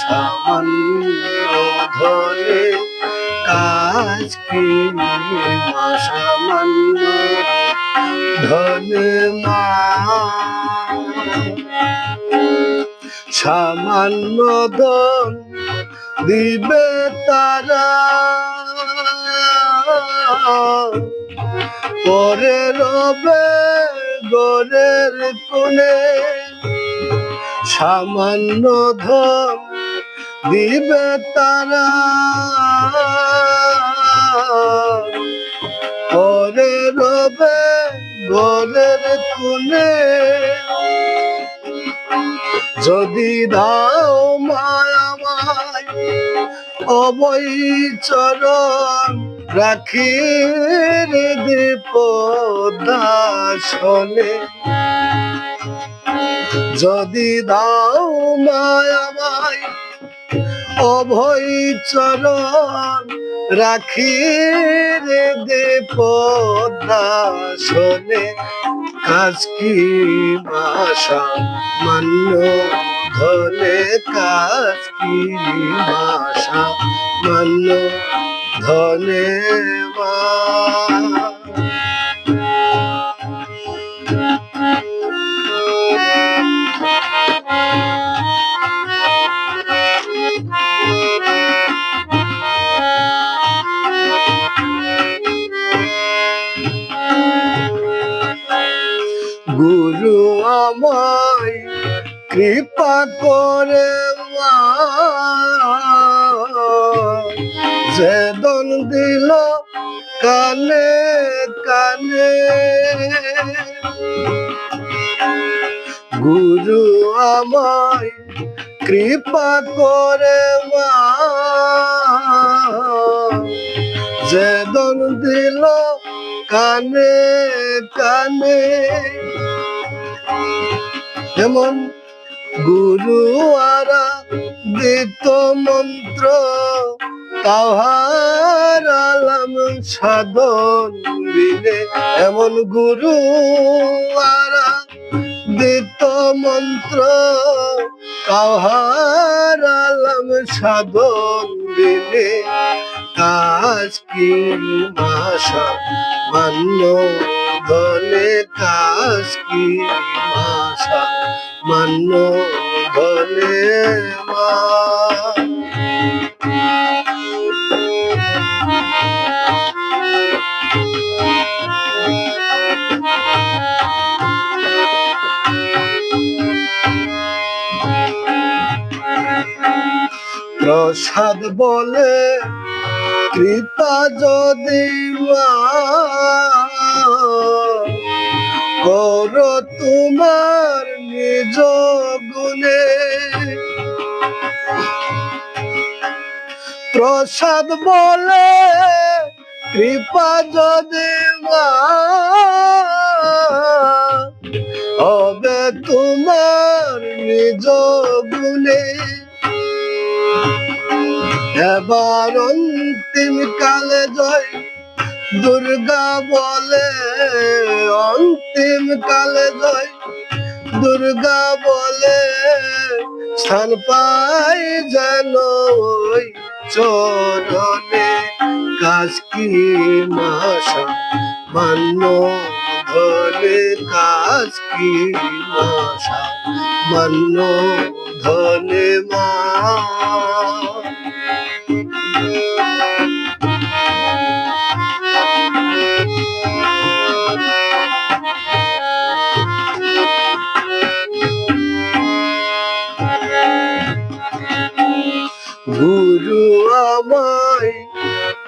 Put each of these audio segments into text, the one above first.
সামান্য ধনে কাজ কি সামান্য ধনে মা। সামান্য ধন দিবে তারা। পরে রবে গরের কোণে সামান্য ধন দিবে তারা। রবে গরের কোণে। যদি দাও মায়ামায় অবৈ চরণ রাখি দীপ দাসনে। যদি দাও মায়ামায় অভয় চরণ রাখি দীপ দাসনে কাজ কি ভাষা মান্য ধনে, কাজ কি ভাষা মান্য ধনে মা কৃপা করে যেদন দিল কানে কানে। গুরু আমায় কৃপা করে মা। দিল কানে কানে। যেমন গুরু আরা দিত মন্ত্র, তাহার আলাম সাধন বিনে। এমন গুরু আরা দিত মন্ত্র, তাহার আলাম সাধন বিনে। কাজ কি ভাষা মান্য ধনে কাজ কি? ভাষা মান্য ধনে প্রসাদ বলে কৃপা যদি মা। করো তোমার নিজ গুণে। প্রসাদ বলে কৃপা যদি হবে তোমার নিজ গুণে। এবার অন্তিম কালে জয় দুর্গা বলে অন্তিম কালে জয়। দুর্গা বলে স্থান পাই যেন ওই চরণে। কাজ কি মাসা? মান্য ধনে কাজ কি মাসা? মান্য ধনে মা। গুরু আমায়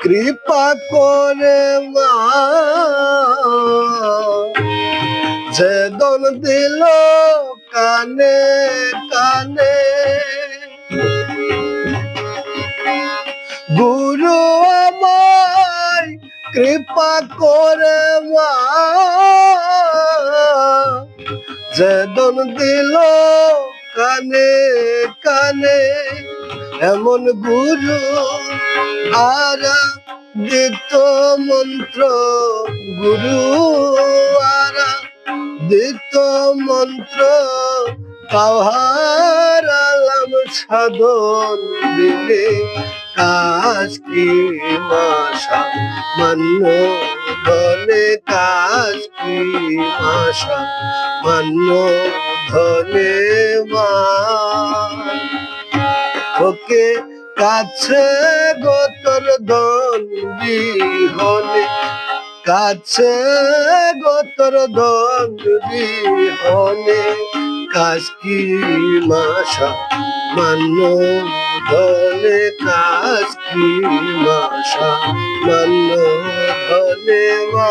কৃপা করে মা। যেদন দিল কানে কানে। গুরু আমায় কৃপা করে মা। যেদন দিল কানে কানে। এমন গুরু আরা দিত মন্ত্র গুরু আরা দিত মন্ত্র কাহার আলাম সাধন দিলে কাজ কি মাসা মান্য ধনে কাজ কি মাসা মান্য ধনে মা ওকে কাছে গোতর দন বিহনে। কাছে গোতর দন বিহনে। কাজ কি মাসা মান্য ধনে? কাজ কি মাসা মান্য ধনে মা?